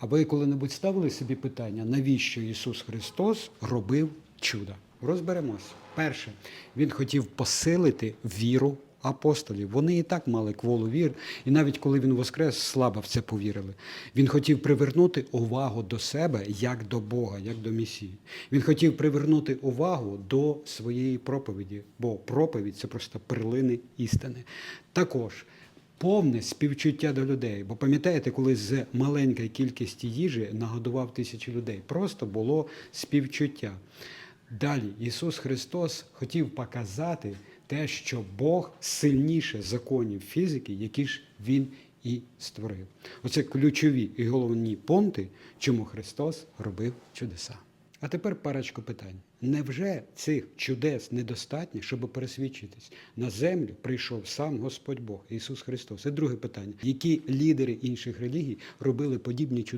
А ви коли-небудь ставили собі питання, навіщо Ісус Христос робив чуда? Розберемося. Перше, Він хотів посилити віру апостолів. Вони і так мали кволу вір, і навіть коли він воскрес, слабо в це повірили. Він хотів привернути увагу до себе як до Бога, як до Месії. Він хотів привернути увагу до своєї проповіді, бо проповідь це просто перлини істини. Також повне співчуття до людей. Бо пам'ятаєте, коли з маленької кількості їжі нагодував тисячі людей, просто було співчуття. Далі Ісус Христос хотів показати те, що Бог сильніше законів фізики, які ж Він і створив. Оце ключові і головні пункти, чому Христос робив чудеса. А тепер парочку питань. Невже цих чудес недостатньо, щоб пересвідчитись? На землю прийшов сам Господь Бог, Ісус Христос. Це друге питання. Які лідери інших релігій робили подібні чудеса?